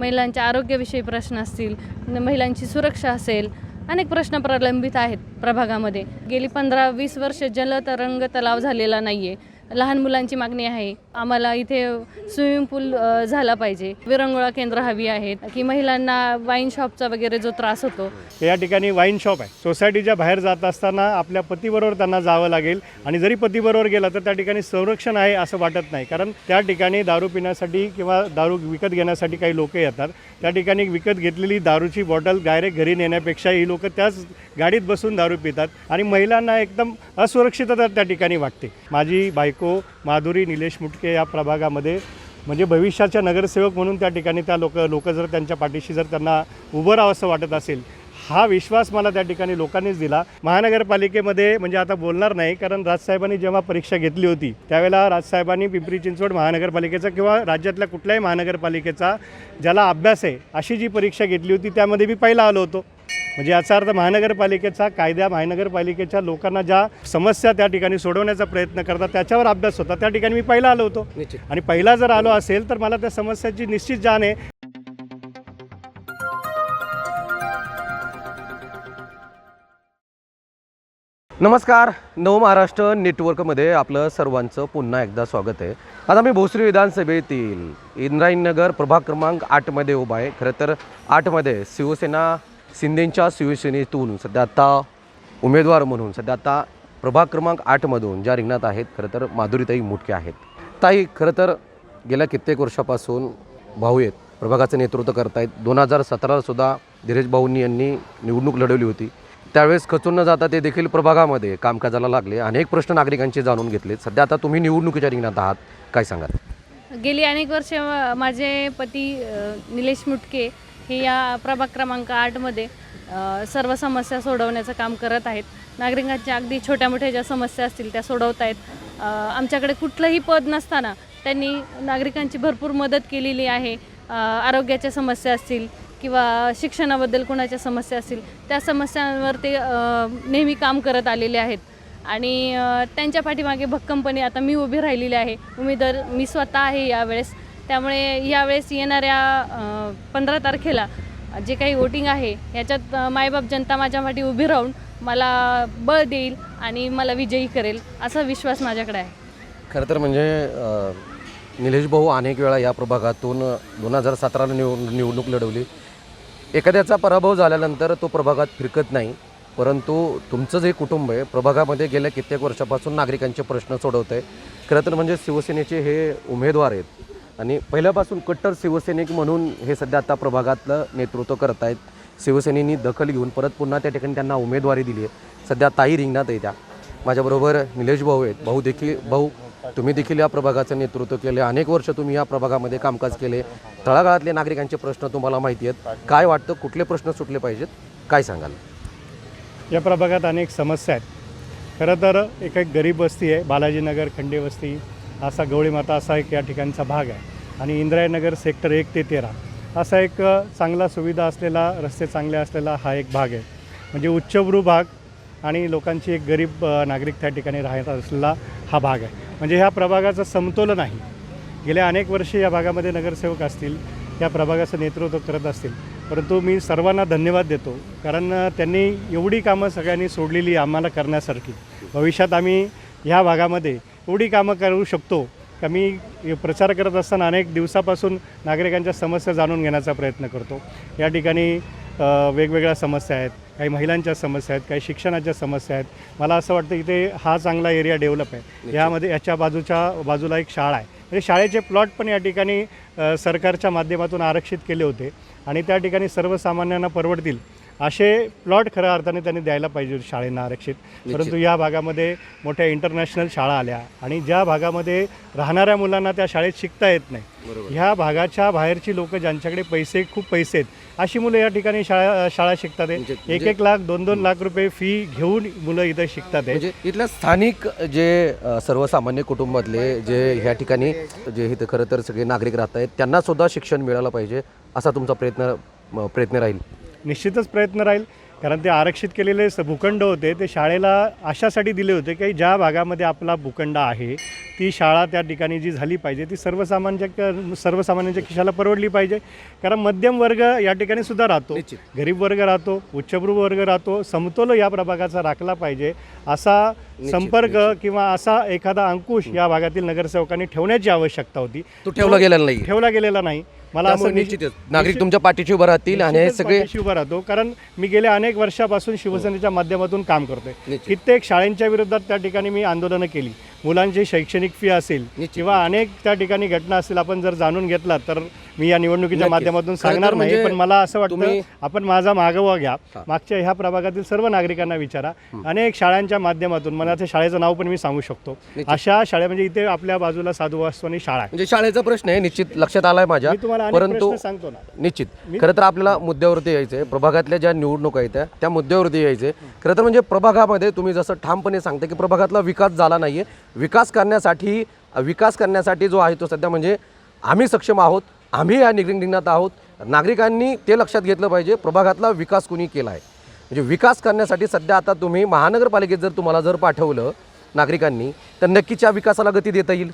महिलांच्या आरोग्याविषयी प्रश्न असतील महिलांची सुरक्षा असेल अनेक प्रश्न प्रलंबित आहेत प्रभागामध्ये. गेली पंधरा वीस वर्ष जलतरंग तलाव झालेला नाही आहे लहान मुलांची मागणी आहे. आम्हाला इथे स्विमिंग पूल झाला पाहिजे. विरंगुळा केंद्र हवी आहेत. की महिलांना वाईन शॉपचा वगैरे जो त्रास होतो. या ठिकाणी वाईन शॉप आहे. सोसायटीच्या बाहेर जात असताना आपल्या पतीबरोबर त्यांना जावं लागेल. आणि जरी पतीबरोबर गेला तर त्या ठिकाणी संरक्षण आहे असं वाटत नाही. कारण त्या ठिकाणी दारू पिण्यासाठी किंवा दारू विकत घेण्यासाठी काही लोक येतात. त्या ठिकाणी विकत घेतलेली दारूची बॉटल डायरेक्ट घरी नेण्यापेक्षा ही लोक त्याच गाडीत बसून दारू पितात. आणि महिलांना एकदम असुरक्षितता त्या ठिकाणी वाटते. माझी बायको माधुरी निलेश मुटके या प्रभागामध्ये. म्हणजे भविष्याच्या नगरसेवक म्हणून त्या ठिकाणी त्या लोक लोक जर त्यांच्या पाठीशी जर त्यांना उभं राहावं असं वाटत असेल हा विश्वास मला त्या ठिकाणी लोकांनीच दिला. महानगरपालिकेमध्ये म्हणजे आता बोलणार नाही कारण राजसाहेबांनी जेव्हा परीक्षा घेतली होती त्यावेळेला राजसाहेबांनी पिंपरी चिंचवड महानगरपालिकेचा किंवा राज्यातल्या कुठल्याही महानगरपालिकेचा ज्याला अभ्यास आहे अशी जी परीक्षा घेतली होती त्यामध्ये मी पहिला आलो होतो. म्हणजे याचा अर्थ महानगरपालिकेचा कायद्या महानगरपालिकेच्या लोकांना ज्या समस्या त्या ठिकाणी सोडवण्याचा प्रयत्न करतात त्याच्यावर अभ्यास होता. त्या ठिकाणी मी पहिला आलो होतो. आणि पहिला जर आलो असेल तर मला त्या समस्याची निश्चित जाण आहे. नमस्कार. नव महाराष्ट्र नेटवर्कमध्ये आपलं सर्वांचं पुन्हा एकदा स्वागत आहे. आज आम्ही भोसरी विधानसभेतील इंद्रायणनगर प्रभाग क्रमांक आठमध्ये उभा आहे. खरं तर आठमध्ये शिवसेना शिंदेंच्या शिवसेनेतून सध्या आता उमेदवार म्हणून सध्या आता प्रभाग क्रमांक आठमधून ज्या रिंगणात आहेत खरं तर माधुरीताई मुटके आहेत. ताई खरं तर गेल्या कित्येक वर्षापासून भाऊ आहेत प्रभागाचं नेतृत्व करतायत. दोन हजार सतरासुद्धा धीरज भाऊंनी यांनी निवडणूक लढवली होती. त्यावेळेस खचून न जाता ते देखील प्रभागामध्ये कामकाजाला लागले. अनेक प्रश्न नागरिकांचे जाणून घेतले सध्या आता तुम्ही निवडणुकीच्या रिंगणात आहात. काय सांगाल? गेली अनेक वर्ष माझे पती निलेश मुटके हे या प्रभाग क्रमांक आठमध्ये सर्व समस्या सोडवण्याचं काम करत आहेत. नागरिकांच्या अगदी छोट्या मोठ्या ज्या समस्या असतील त्या सोडवत आहेत. आमच्याकडे कुठलंही पद नसताना त्यांनी नागरिकांची भरपूर मदत केलेली आहे. आरोग्याच्या समस्या असतील किंवा शिक्षणाबद्दल कोणाच्या समस्या असतील त्या समस्यांवर ते नेहमी काम करत आलेले आहेत. आणि त्यांच्या पाठीमागे भक्कमपणे आता मी उभी राहिलेली आहे. उमेदवार मी स्वतः आहे यावेळेस. त्यामुळे यावेळेस येणाऱ्या पंधरा तारखेला जे काही वोटिंग आहे याच्यात मायबाप जनता माझ्यासाठी उभी राहून मला बळ देईल आणि मला विजयी करेल असा विश्वास माझ्याकडे आहे. खरं तर म्हणजे निलेश भाऊ अनेक वेळा या प्रभागातून दोन हजार सतराला निव निवडणूक लढवली. एखाद्याचा पराभव झाल्यानंतर तो प्रभागात फिरकत नाही. परंतु तुमचं जे कुटुंब आहे प्रभागामध्ये गेल्या कित्येक वर्षापासून नागरिकांचे प्रश्न सोडवत आहे खरं तर म्हणजे शिवसेनेचे हे उमेदवार आहेत आणि पहिल्यापासून कट्टर शिवसैनिक म्हणून हे सध्या आता प्रभागातलं नेतृत्व करत आहेत शिवसेनेनी दखल घेऊन परत पुन्हा त्या ठिकाणी त्यांना उमेदवारी दिली आहे. सध्या ताई रिंगणात आहे त्या. माझ्याबरोबर निलेश भाऊ आहेत. भाऊ देखील भाऊ तुम्ही देखील या प्रभागाचं नेतृत्व केले. अनेक वर्ष तुम्ही या प्रभागामध्ये कामकाज केले. तळागाळातले नागरिकांचे प्रश्न तुम्हाला माहिती आहेत. काय वाटतं कुठले प्रश्न सुटले पाहिजेत? काय सांगाल? या प्रभागात अनेक समस्या आहेत. खरं तर एक एक गरीब वस्ती आहे. बालाजीनगर खंडे वस्ती असा गवळीमाता असा एक या ठिकाणचा भाग आहे. आणि इंद्रायनगर सेक्टर एक ते तेरा असा एक चांगला सुविधा असलेला रस्ते चांगले असलेला हा एक भाग आहे. म्हणजे उच्चभ्रू भाग आणि लोकांची एक गरीब नागरिक त्या ठिकाणी राहत असलेला हा भाग आहे. म्हणजे ह्या प्रभागाचं समतोलन आहे गेल्या अनेक वर्षे या भागामध्ये नगरसेवक असतील या प्रभागाचं नेतृत्व करत असतील. परंतु मी सर्वांना धन्यवाद देतो कारण त्यांनी एवढी कामं सगळ्यांनी सोडलेली आम्हाला करण्यासारखी. भविष्यात आम्ही ह्या भागामध्ये एवढी कामं करू शकतो का मी प्रचार करत असताना अनेक दिवसापासून नागरिकांच्या समस्या जाणून घेण्याचा प्रयत्न करतो. या ठिकाणी वेगवेगळ्या समस्या आहेत काही महिलांच्या समस्या आहेत काही शिक्षणाच्या समस्या आहेत. मला असं वाटतं इथे हा चांगला एरिया डेव्हलप आहे. यामध्ये याच्या बाजूच्या बाजूला एक शाळा आहे. म्हणजे शाळेचे प्लॉट पण या ठिकाणी सरकारच्या माध्यमातून आरक्षित केले होते आणि त्या ठिकाणी सर्वसामान्यांना परवडतील. असे प्लॉट खऱ्या अर्थाने त्यांनी द्यायला पाहिजे शाळेंना आरक्षित. परंतु या भागामध्ये मोठ्या इंटरनॅशनल शाळा आल्या आणि ज्या भागामध्ये राहणाऱ्या मुलांना त्या शाळेत शिकता येत नाही. ह्या भागाच्या बाहेरची लोक ज्यांच्याकडे पैसे खूप पैसे आहेत अशी मुलं या ठिकाणी शाळा शाळा शिकतात. म्हणजे- एक एक लाख दोन दोन लाख रुपये फी घेऊन मुलं इथं शिकतात. म्हणजे इथल्या स्थानिक जे सर्वसामान्य कुटुंबातले जे ह्या ठिकाणी जे इथं खरं तर सगळे नागरिक राहत आहेत त्यांना सुद्धा शिक्षण मिळालं पाहिजे असा तुमचा प्रयत्न प्रयत्न राहील? निश्चितच प्रयत्न राहील. कारण ते आरक्षित केलेले स भूखंड होते. ते शाळेला अशासाठी दिले होते की ज्या भागामध्ये आपला भूखंड आहे ती शाळा त्या ठिकाणी जी झाली पाहिजे ती सर्वसामान्य सर्वसामान्यांच्या खिशाला परवडली पाहिजे. कारण मध्यम वर्ग या ठिकाणी सुद्धा राहतो. गरीब वर्ग राहतो उच्चभ्रू वर्ग राहतो समतोल या प्रभागाचा राखला पाहिजे. असा संपर्क किंवा असा एखादा अंकुश या भागातील नगरसेवकांनी ठेवण्याची आवश्यकता होती. तो ठेवला गेलेला नाही. ठेवला गेलेला नाही. मला असं निश्चितच नागरिक तुमच्या पाठीशी उभं राहतील आणि हे सगळे उभा राहतो कारण मी गेल्या अनेक वर्षापासून शिवसेनेच्या माध्यमातून काम करतोय. कित्येक शाळांच्या विरोधात त्या ठिकाणी मी आंदोलनं केली मुलांची शैक्षणिक फी असेल. किंवा अनेक त्या ठिकाणी घटना असतील आपण जर जाणून घेतला तर मी या निवडणुकीच्या. माध्यमातून सांगणार नाही म्हणजे पण मला असं वाटतं आपण माझा मागोवा घ्या. मागच्या ह्या प्रभागातील सर्व नागरिकांना विचारा अनेक शाळांच्या माध्यमातून मला त्या शाळेचं नाव पण मी सांगू शकतो. अशा शाळा म्हणजे इथे आपल्या बाजूला साधू वास्तवानी शाळा म्हणजे शाळेचा प्रश्न आहे निश्चित लक्षात आलाय माझ्या तुम्हाला परंतु सांगतो ना. निश्चित. खरं तर आपल्याला मुद्द्यावरती यायचं आहे प्रभागातल्या ज्या निवडणुका आहेत त्या मुद्द्यावरती यायचं खरं तर म्हणजे प्रभागामध्ये तुम्ही जसं ठामपणे सांगता की प्रभागातला विकास झाला नाही आहे विकास करण्यासाठी विकास करण्यासाठी जो आहे तो सध्या म्हणजे आम्ही सक्षम आहोत. आम्ही या निगडीत आहोत. नागरिकांनी ते लक्षात घेतलं पाहिजे प्रभागातला विकास कुणी केला आहे म्हणजे विकास करण्यासाठी सध्या आता तुम्ही महानगरपालिकेत जर तुम्हाला जर पाठवलं नागरिकांनी तर नक्कीच या विकासाला गती देता येईल.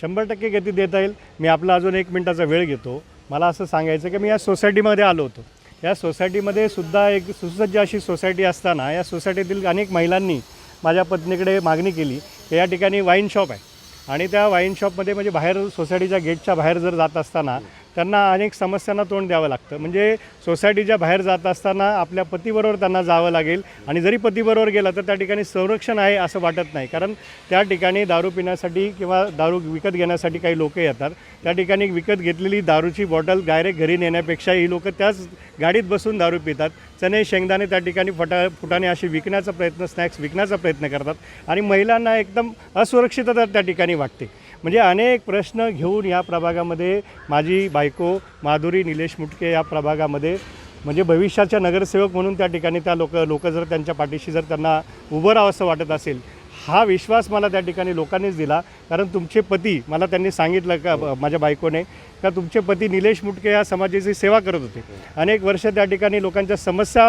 शंभर टक्के गती देता येईल. मी आपला अजून एक मिनटाचा वेळ घेतो. मला असं सांगायचं की मी या सोसायटीमध्ये आलो होतो. या सोसायटीमध्ये सुद्धा एक सुसज्ज अशी सोसायटी असताना या सोसायटीतील अनेक महिलांनी माझ्या पत्नीकडे मागणी केली की या ठिकाणी वाईन शॉप आहे. आणि त्या वाईन शॉपमध्ये म्हणजे बाहेर सोसायटीच्या गेटच्या बाहेर जर जात असताना त्यांना अनेक समस्यांना तोंड द्यावं लागतं. म्हणजे सोसायटीच्या बाहेर जात असताना आपल्या पतीबरोबर त्यांना जावं लागेल आणि जरी पतीबरोबर गेलं तर त्या ठिकाणी संरक्षण आहे असं वाटत नाही. कारण त्या ठिकाणी दारू पिण्यासाठी किंवा दारू विकत घेण्यासाठी काही लोक येतात. त्या ठिकाणी विकत घेतलेली दारूची बॉटल डायरेक्ट घरी नेण्यापेक्षा ही लोक त्याच गाडीत बसून दारू पितात. चणे शेंगदाणे त्या ठिकाणी फटा फुटाणे असे विकण्याचा प्रयत्न स्नॅक्स विकण्याचा प्रयत्न करतात आणि महिलांना एकदम असुरक्षितता त्या ठिकाणी वाटते. म्हणजे अनेक प्रश्न घेऊन या प्रभागामध्ये माझी बायको माधुरी निलेश मुटके या प्रभागामध्ये म्हणजे भविष्याच्या नगरसेवक म्हणून त्या ठिकाणी त्या लोक लोक जर त्यांच्या पाठीशी जर त्यांना उभं राहावं असं वाटत असेल हा विश्वास मला त्या ठिकाणी लोकांनीच दिला. कारण तुमचे पती मला त्यांनी सांगितलं का माझ्या बायकोने का तुमचे पती निलेश मुटके या समाजाची सेवा करत होते. अनेक वर्ष त्या ठिकाणी लोकांच्या समस्या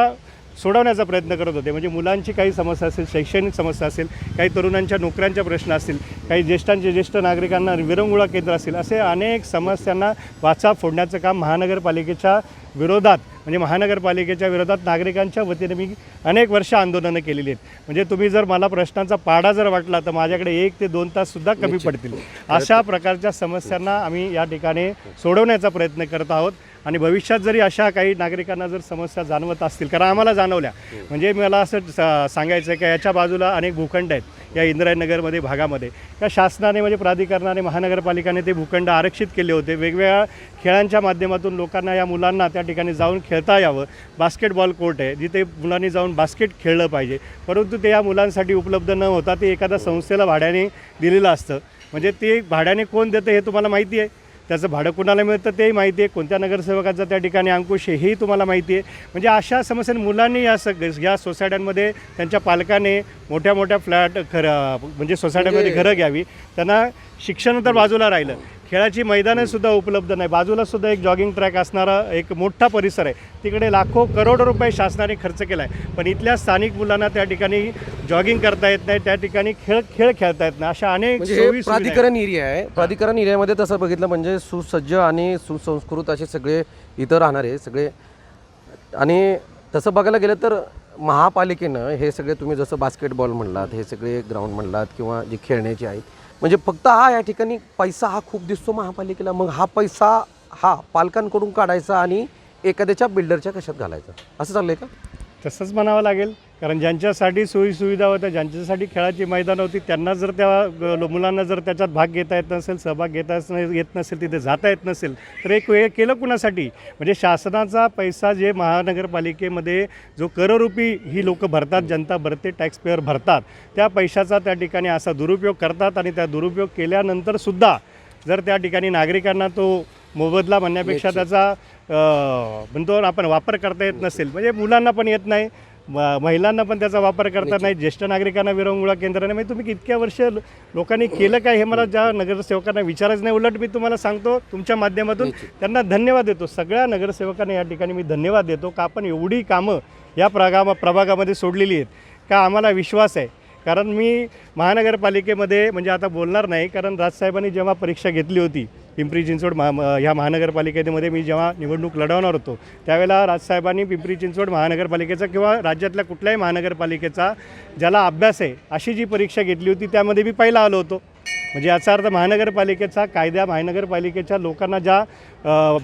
सोडवण्याचा प्रयत्न करत होते. म्हणजे मुलांची काही समस्या असेल शैक्षणिक समस्या असेल काही तरुणांच्या नोकऱ्यांच्या प्रश्न असतील काही ज्येष्ठांचे ज्येष्ठ नागरिकांना विरंगुळा केंद्र असेल असे अनेक समस्यांना वाचा फोडण्याचं काम महानगरपालिकेच्या विरोधात म्हणजे महानगरपालिकेच्या विरोधात नागरिकांच्या वतीने मी अनेक वर्ष आंदोलनं केलेली आहेत. म्हणजे तुम्ही जर मला प्रश्नांचा पाडा जर वाटला तर माझ्याकडे एक ते दोन ताससुद्धा कमी पडतील. अशा प्रकारच्या समस्यांना आम्ही या ठिकाणी सोडवण्याचा प्रयत्न करत आहोत. आणि भविष्यात जरी अशा काही नागरिकांना जर समस्या जाणवत असतील कारण आम्हाला जाणवल्या. म्हणजे मला असं सा- सांगायचं आहे की याच्या बाजूला अनेक भूखंड आहेत या इंद्रायनगरमध्ये भागामध्ये. त्या शासनाने म्हणजे प्राधिकरणाने महानगरपालिकाने ते भूखंड आरक्षित केले होते. वेगवेगळ्या खेळांच्या माध्यमातून लोकांना या मुलांना त्या ठिकाणी जाऊन खेळता यावं. बास्केटबॉल कोर्ट आहे जिथे मुलांनी जाऊन बास्केट खेळलं पाहिजे. परंतु ते या मुलांसाठी उपलब्ध न होता ते एखाद्या संस्थेला भाड्याने दिलेलं असतं. म्हणजे ते भाड्याने कोण देतं हे तुम्हाला माहिती आहे? त्याचं भाडं कुणाला मिळतं तेही माहिती आहे. कोणत्या नगरसेवकाचा त्या ठिकाणी अंकुश आहे हेही तुम्हाला माहिती आहे. म्हणजे अशा समस्या मुलांनी या सग या सोसायट्यांमध्ये त्यांच्या पालकाने मोठ्या मोठ्या फ्लॅट खरं म्हणजे सोसायट्यांमध्ये घरं घ्यावी. त्यांना शिक्षण तर बाजूला राहिलं. खेळाची मैदानं सुद्धा उपलब्ध नाही. बाजूला सुद्धा एक जॉगिंग ट्रॅक असणारा एक मोठा परिसर आहे. तिकडे लाखो करोडो रुपये शासनाने खर्च केला आहे पण इथल्या स्थानिक मुलांना त्या ठिकाणी जॉगिंग करता येत नाही त्या ठिकाणी खेळ खेळ खेळता येत नाही. अशा अनेक म्हणजे. प्राधिकरण एरिया आहे. प्राधिकरण एरियामध्ये तसं बघितलं म्हणजे सुसज्ज आणि सुसंस्कृत असे सगळे इथं राहणारे सगळे. आणि तसं बघायला गेलं तर महापालिकेनं हे सगळे तुम्ही जसं बास्केटबॉल म्हणलात हे सगळे ग्राउंड म्हणलात किंवा जे खेळण्याचे आहेत म्हणजे फक्त हा या ठिकाणी पैसा हा खूप दिसतो महापालिकेला. मग हा पैसा हा पालकांकडून काढायचा आणि एखाद्याच्या बिल्डरच्या कशात घालायचा? असं चाललं आहे का? तसंच म्हणावं लागेल. कारण ज्यांच्यासाठी सोयी सुविधा होत्या ज्यांच्यासाठी खेळाची मैदान होती त्यांना जर त्या मुलांना जर त्याच्यात भाग घेता येत नसेल सहभाग घेता येत नसेल तिथे जाता येत नसेल तर एक वेळ केलं कुणासाठी? म्हणजे शासनाचा पैसा जे महानगरपालिकेमध्ये जो कररूपी ही लोक भरतात जनता भरते टॅक्स पेअर भरतात त्या पैशाचा त्या ठिकाणी असा दुरुपयोग करतात आणि त्या दुरुपयोग केल्यानंतर सुद्धा जर त्या ठिकाणी नागरिकांना तो मोबदला म्हणण्यापेक्षा त्याचा म्हणतो आपण वापर करता येत नसेल. म्हणजे मुलांना पण येत नाही म- महिलांना पण त्याचा वापर करता नाही ज्येष्ठ नागरिकांना विरंगुळा केंद्राने. म्हणजे तुम्ही इतक्या वर्ष लोकांनी केलं काय हे मला ज्या नगरसेवकांना विचारच नाही उलट मी तुम्हाला सांगतो तुमच्या माध्यमातून त्यांना धन्यवाद देतो. सगळ्या नगरसेवकांना या ठिकाणी मी धन्यवाद देतो का आपण एवढी कामं या प्रगा प्रभागामध्ये सोडलेली आहेत का आम्हाला विश्वास आहे. कारण मी महानगरपालिकेमध्ये म्हणजे आता बोलणार नाही कारण राजसाहेबांनी जेव्हा परीक्षा घेतली होती पिंपरी चिंचवड महा ह्या महानगरपालिकेमध्ये मी जेव्हा निवडणूक लढवणार होतो त्यावेळेला राजसाहेबांनी पिंपरी चिंचवड महानगरपालिकेचा किंवा राज्यातल्या कुठल्याही महानगरपालिकेचा ज्याला अभ्यास आहे अशी जी परीक्षा घेतली होती त्यामध्ये मी पहिला आलो होतो. म्हणजे याचा अर्थ महानगरपालिकेचा कायद्या महानगरपालिकेच्या लोकांना ज्या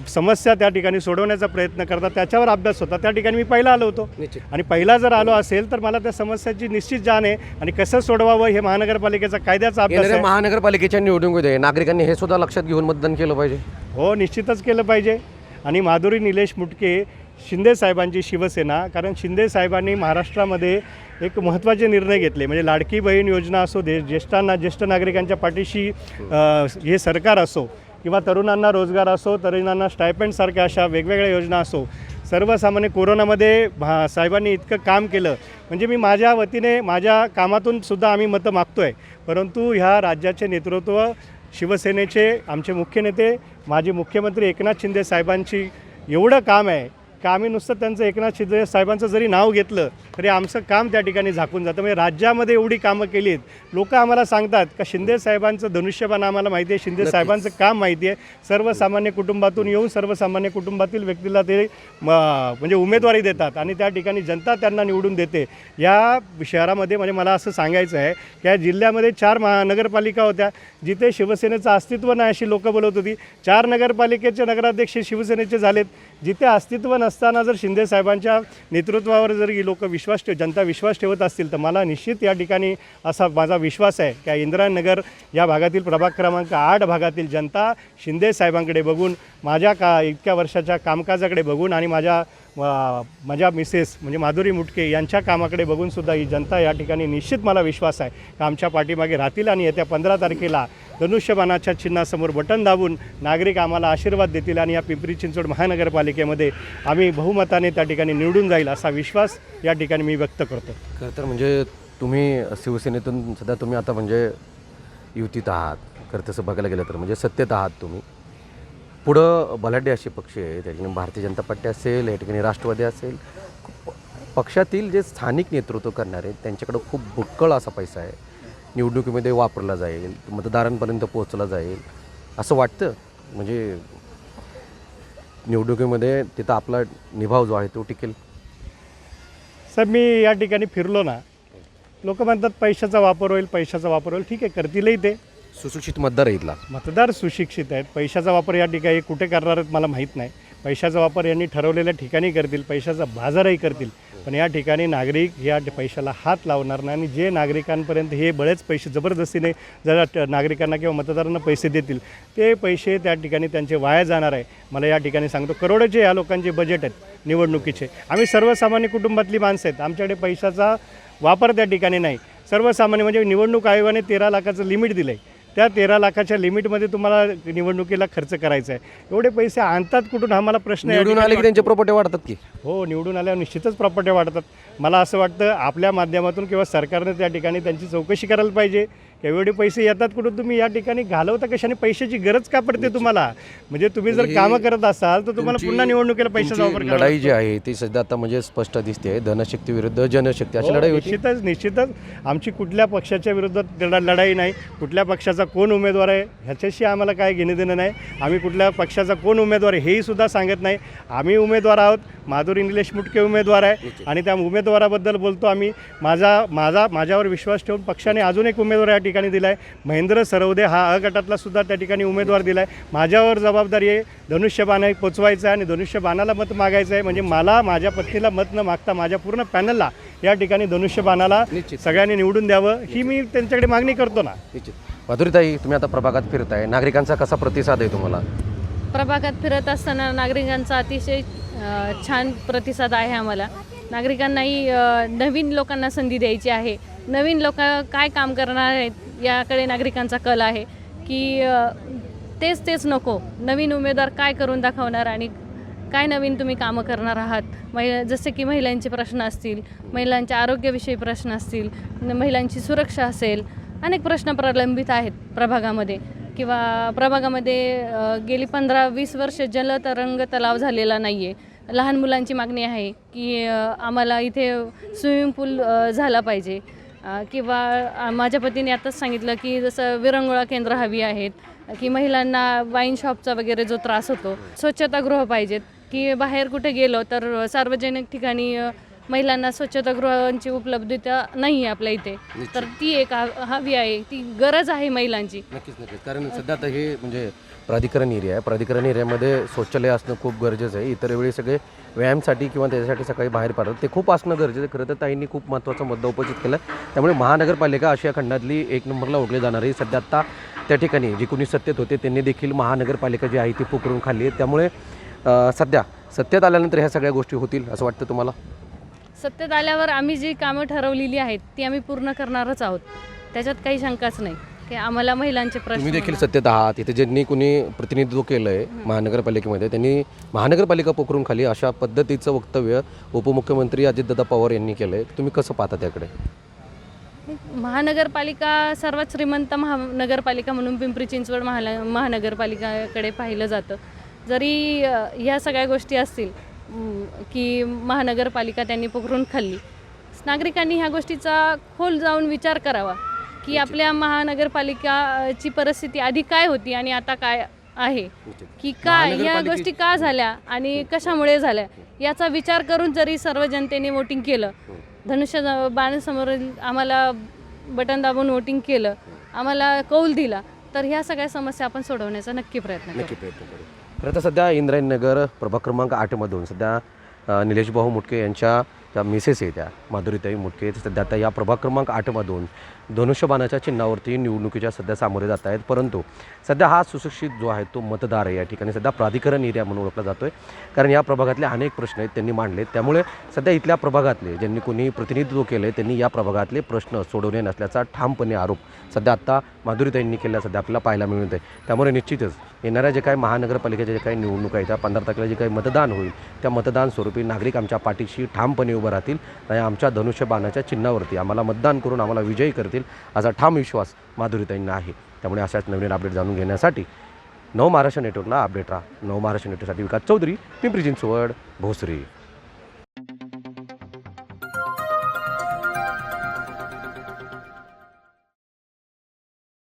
समस्या त्या ठिकाणी सोडवण्याचा प्रयत्न करतात त्याच्यावर अभ्यास होता. त्या ठिकाणी मी पहिला आलो होतो. आणि पहिला जर आलो असेल तर मला त्या समस्याची निश्चित जाण आहे आणि कसं सोडवावं हे महानगरपालिकेचा कायद्याचा अभ्यास आहे. महानगरपालिकेच्या निवडणुकीमध्ये नागरिकांनी हे सुद्धा लक्षात घेऊन मतदान केलं पाहिजे. हो निश्चितच केलं पाहिजे. आणि माधुरी निलेश मुटके शिंदे साहेबांची शिवसेना कारण शिंदे साहेबांनी महाराष्ट्रामध्ये एक महत्त्वाचे निर्णय घेतले. म्हणजे लाडकी बहीण योजना असो दे ज्येष्ठांना ज्येष्ठ नागरिकांच्या पाठीशी हे सरकार असो किंवा तरुणांना रोजगार असो तरुणांना स्टायपेंडसारख्या अशा वेगवेगळ्या योजना असो सर्वसामान्य कोरोनामध्ये भा साहेबांनी इतकं काम केलं. म्हणजे मी माझ्या वतीने माझ्या कामातून सुद्धा आम्ही मतं मागतो आहे परंतु ह्या राज्याचे नेतृत्व शिवसेनेचे आमचे मुख्य नेते माजी मुख्यमंत्री एकनाथ शिंदे साहेबांची एवढं काम आहे का आम्ही नुसतं त्यांचं एकनाथ शिंदे साहेबांचं जरी नाव घेतलं तरी आमचं काम त्या ठिकाणी झाकून जातं. म्हणजे राज्यामध्ये एवढी कामं केली आहेत लोक आम्हाला सांगतात का शिंदे साहेबांचं धनुष्यबाण आम्हाला माहिती आहे शिंदे साहेबांचं काम माहिती आहे. सर्वसामान्य कुटुंबातून येऊन सर्वसामान्य कुटुंबातील व्यक्तीला ते म- म्हणजे उमेदवारी देतात आणि त्या ठिकाणी जनता त्यांना निवडून देते. या शहरामध्ये म्हणजे मला असं सांगायचं आहे की या जिल्ह्यामध्ये चार महानगरपालिका होत्या जिथे शिवसेनेचं अस्तित्व नाही अशी लोकं बोलत होती. चार नगरपालिकेचे नगराध्यक्ष शिवसेनेचे झालेत जिथे अस्तित्व असताना जर शिंदे साहेबांच्या नेतृत्वावर जर ही लोक विश्वास ठेव जनता विश्वास ठेवत असतील तर मला निश्चित या ठिकाणी असा माझा विश्वास आहे की इंदिरानगर या भागातील प्रभाग क्रमांक आठ भागातील जनता शिंदे साहेबांकडे बघून माझ्या का इतक्या वर्षाच्या कामकाजाकडे बघून आणि माझ्या माझ्या मिसेस म्हणजे माधुरी मुटके यांच्या कामाकडे बघूनसुद्धा ही जनता या ठिकाणी निश्चित मला विश्वास आहे. का आमच्या पाठीमागे राहतील आणि येत्या पंधरा तारखेला धनुष्यबाणाच्या चिन्हासमोर बटन दाबून नागरिक आम्हाला आशीर्वाद देतील आणि या पिंपरी चिंचवड महानगरपालिकेमध्ये आम्ही बहुमताने त्या ठिकाणी निवडून जाईल असा विश्वास या ठिकाणी मी व्यक्त करतो. खरं तर म्हणजे तुम्ही शिवसेनेतून सध्या तुम्ही आता म्हणजे युतीत आहात. खरं तसं बघायला गेलं तर म्हणजे सत्तेत आहात तुम्ही. पुढं बलाढ्य असे पक्ष आहे त्या ठिकाणी भारतीय जनता पार्टी असेल या ठिकाणी राष्ट्रवादी असेल. प- पक्षातील जे स्थानिक नेतृत्व करणारे त्यांच्याकडं खूप बुक्कळ असा पैसा आहे. निवडणुकीमध्ये वापरला जाईल मतदारांपर्यंत पोहोचला जाईल. असं वाटतं? म्हणजे निवडणुकीमध्ये तिथं आपला निभाव जो आहे तो टिकेल? साहेब मी या ठिकाणी फिरलो ना लोक म्हणतात पैशाचा वापर होईल पैशाचा वापर होईल. ठीक आहे करतीलही ते. सुशिक्षित मतदार आहे इथला. मतदार सुशिक्षित आहेत. पैशाचा वापर या ठिकाणी कुठे करणार आहेत मला माहीत नाही. पैशाचा वापर यांनी ठरवलेल्या ठिकाणी करतील पैशाचा बाजारही करतील. पण या ठिकाणी नागरिक या पैशाला हात लावणार नाही आणि जे नागरिकांपर्यंत हे बरेच पैसे जबरदस्तीने जर नागरिकांना किंवा मतदारांना पैसे देतील ते पैसे त्या ठिकाणी त्यांचे वाया जाणार आहे. मला या ठिकाणी सांगतो करोडचे या लोकांचे बजेट आहेत निवडणुकीचे. आम्ही सर्वसामान्य कुटुंबातली माणसं आहेत. आमच्याकडे पैशाचा वापर त्या ठिकाणी नाही. सर्वसामान्य म्हणजे निवडणूक आयोगाने तेरा लाखाचं लिमिट दिलं आहे त्या तेरा लाखाच्या लिमिटमध्ये तुम्हाला निवडणुकीला खर्च करायचा आहे. एवढे पैसे आणतात कुठून? हा मला प्रश्न निवडून आले की त्यांचे प्रॉपर्टी वाढतात की? हो निवडून आल्यावर निश्चितच प्रॉपर्टी वाढतात. मला असं वाटतं आपल्या माध्यमातून किंवा सरकारने त्या ठिकाणी त्यांची चौकशी करायला पाहिजे. एवढे पैसे येतात कुठून? तुम्ही या ठिकाणी घालवता कशाने? पैशाची गरज का पडते तुम्हाला? म्हणजे तुम्ही जर कामं करत असाल तर तुम्हाला पुन्हा निवडणुकीला पैशाचा वापर लढाई जी आहे ती सध्या आता म्हणजे स्पष्ट दिसते धनशक्ती विरुद्ध जनशक्ती अशी हो, लढाई होती. निश्चितच निश्चितच. आमची कुठल्या पक्षाच्या विरोधात लढा लढाई नाही. कुठल्या पक्षाचा कोण उमेदवार आहे ह्याच्याशी आम्हाला काय घेणं देणं नाही. आम्ही कुठल्या पक्षाचा कोण उमेदवार आहे हेही सुद्धा सांगत नाही. आम्ही उमेदवार आहोत. माधुरी निलेश मुटके उमेदवार आहे. आणि त्या उमेदवाराबद्दल बोलतो आम्ही. माझा माझा माझ्यावर विश्वास ठेवून पक्षाने अजून एक उमेदवार या ठिकाणी दिला आहे महेंद्र सरवदे हा अ गटातला सुद्धा त्या ठिकाणी उमेदवार दिला आहे माझ्यावर जबाबदारी आहे. धनुष्यबाण आहे पोचवायचं आहे आणि धनुष्यबाणाला मत मागायचं आहे. म्हणजे मला माझ्या पत्नीला मत न मागता माझ्या पूर्ण पॅनलला या ठिकाणी धनुष्यबाणाला निश्चित. सगळ्यांनी निवडून द्यावं ही मी त्यांच्याकडे मागणी करतो ना. निश्चित. माधुरीताई तुम्ही आता प्रभागात फिरताय. नागरिकांचा कसा प्रतिसाद आहे तुम्हाला? प्रभागात फिरत असताना नागरिकांचा अतिशय अ, छान प्रतिसाद आहे आम्हाला. नागरिकांनाही अ, नवीन लोकांना संधी द्यायची आहे. नवीन लोक काय काम करणार आहेत याकडे नागरिकांचा कल आहे की तेच तेच नको. नवीन उमेदवार काय करून दाखवणार आणि काय नवीन तुम्ही कामं करणार आहात? महिला जसे की महिलांचे प्रश्न असतील महिलांच्या आरोग्याविषयी प्रश्न असतील महिलांची सुरक्षा असेल अनेक प्रश्न प्रलंबित आहेत प्रभागामध्ये. किंवा प्रभागामध्ये गेली पंधरा वीस वर्ष जलतरंग तलाव झालेला नाही आहे लहान मुलांची मागणी आहे की आम्हाला इथे स्विमिंग पूल झाला पाहिजे. किंवा माझ्या पतीने आताच सांगितलं की जसं विरंगुळा केंद्र हवी आहेत की महिलांना वाईन शॉपचा वगैरे जो त्रास होतो स्वच्छतागृह पाहिजेत. की बाहेर कुठे गेलो तर सार्वजनिक ठिकाणी महिलांना स्वच्छतागृहांची उपलब्धता नाही आहे आपल्या इथे. तर ती एक हा- हवी आहे ती गरज आहे महिलांची. नक्कीच नक्कीच. कारण सध्या आता हे म्हणजे प्राधिकरण एरिया आहे. प्राधिकरण एरियामध्ये शौचालय असणं खूप गरजेचं आहे. इतर वेळी सगळे व्यायामसाठी किंवा त्याच्यासाठी सकाळी बाहेर पडतात. ते खूप असणं गरजेचं आहे. खरं तर ताईंनी खूप महत्त्वाचा मुद्दा उपस्थित केला. त्यामुळे महानगरपालिका आशिया खंडातली एक नंबरला ओळखली जाणारी सध्या आत्ता त्या ठिकाणी जे कोणी सत्तेत होते त्यांनी देखील महानगरपालिका जी आहे ती पुकरून खाल्ली आहे. त्यामुळे सध्या सत्तेत आल्यानंतर ह्या सगळ्या गोष्टी होतील असं वाटतं तुम्हाला? सत्तेत आल्यावर आम्ही जी कामं ठरवलेली आहेत ती आम्ही पूर्ण करणारच आहोत. त्याच्यात काही शंकाच नाही. की आम्हाला महिलांचे प्रश्न तुम्ही देखील. सत्तेत आहात. इथे ज्यांनी कुणी प्रतिनिधित्व केलं आहे महानगरपालिकेमध्ये त्यांनी महानगरपालिका पोखरून खाली अशा पद्धतीचं वक्तव्य उपमुख्यमंत्री अजितदादा पवार यांनी केलं आहे तुम्ही कसं पाहता त्याकडे? महानगरपालिका सर्वात श्रीमंत महानगरपालिका म्हणून पिंपरी चिंचवड महाला महानगरपालिकाकडे पाहिलं जातं. जरी अ, ह्या सगळ्या गोष्टी असतील म, की महानगरपालिका त्यांनी पकडून खाल्ली नागरिकांनी ह्या गोष्टीचा खोल जाऊन विचार करावा. की आपल्या महानगरपालिकाची परिस्थिती आधी काय होती आणि आता काय आहे? की काय? महानगरपालिके- गोष्टी का झाल्या आणि कशामुळे झाल्या? याचा विचार करून जरी सर्व जनतेने वोटिंग केलं धनुष्य ज- बाणासमोरील आम्हाला बटन दाबून वोटिंग केलं आम्हाला कौल दिला तर ह्या सगळ्या समस्या आपण सोडवण्याचा नक्की प्रयत्न नक्की प्रयत्न करू. खरं तर सध्या इंद्रायणनगर प्रभाग क्रमांक आठमधून सध्या निलेश भाऊ मुटके यांच्या ज्या मिसेस आहेत त्या माधुरीताई मुटके सध्या आता या प्रभाग क्रमांक आठमधून धनुष्यबाणाच्या चिन्हावरती निवडणुकीच्या सध्या सामोरे जात आहेत. परंतु सध्या हा सुशिक्षित जो आहे तो मतदार आहे या ठिकाणी. सध्या प्राधिकरण एरिया म्हणून ओळखला जातो आहे कारण या प्रभागातले अनेक प्रश्न आहेत त्यांनी मांडले त्यामुळे सध्या इथल्या प्रभागातले ज्यांनी कोणी प्रतिनिधित्व केलं आहे त्यांनी या प्रभागातले प्रश्न सोडवले नसल्याचा ठामपणे आरोप सध्या आत्ता माधुरीताईंनी केला सध्या आपल्याला पाहायला मिळत आहे त्यामुळे निश्चितच येणाऱ्या जे काही महानगरपालिकेच्या जे काही निवडणुका आहेत त्या पंधरा तारखेला जे काही मतदान होईल त्या मतदान स्वरूपी नागरिक आमच्या पाठीशी ठामपणे उभं राहतील. आणि आमच्या धनुष्यबाणाच्या चिन्हावरती आम्हाला मतदान करून आम्हाला विजयी करतील. असा ठाम विश्वास माधुरीताईंना आहे. त्यामुळे अशाच नवीन अपडेट जाणून घेण्यासाठी नव महाराष्ट्र नेटवर्कला अपडेट राहा. नव महाराष्ट्र नेटवर्कसाठी विकास चौधरी पिंपरी चिंचवड भोसरी.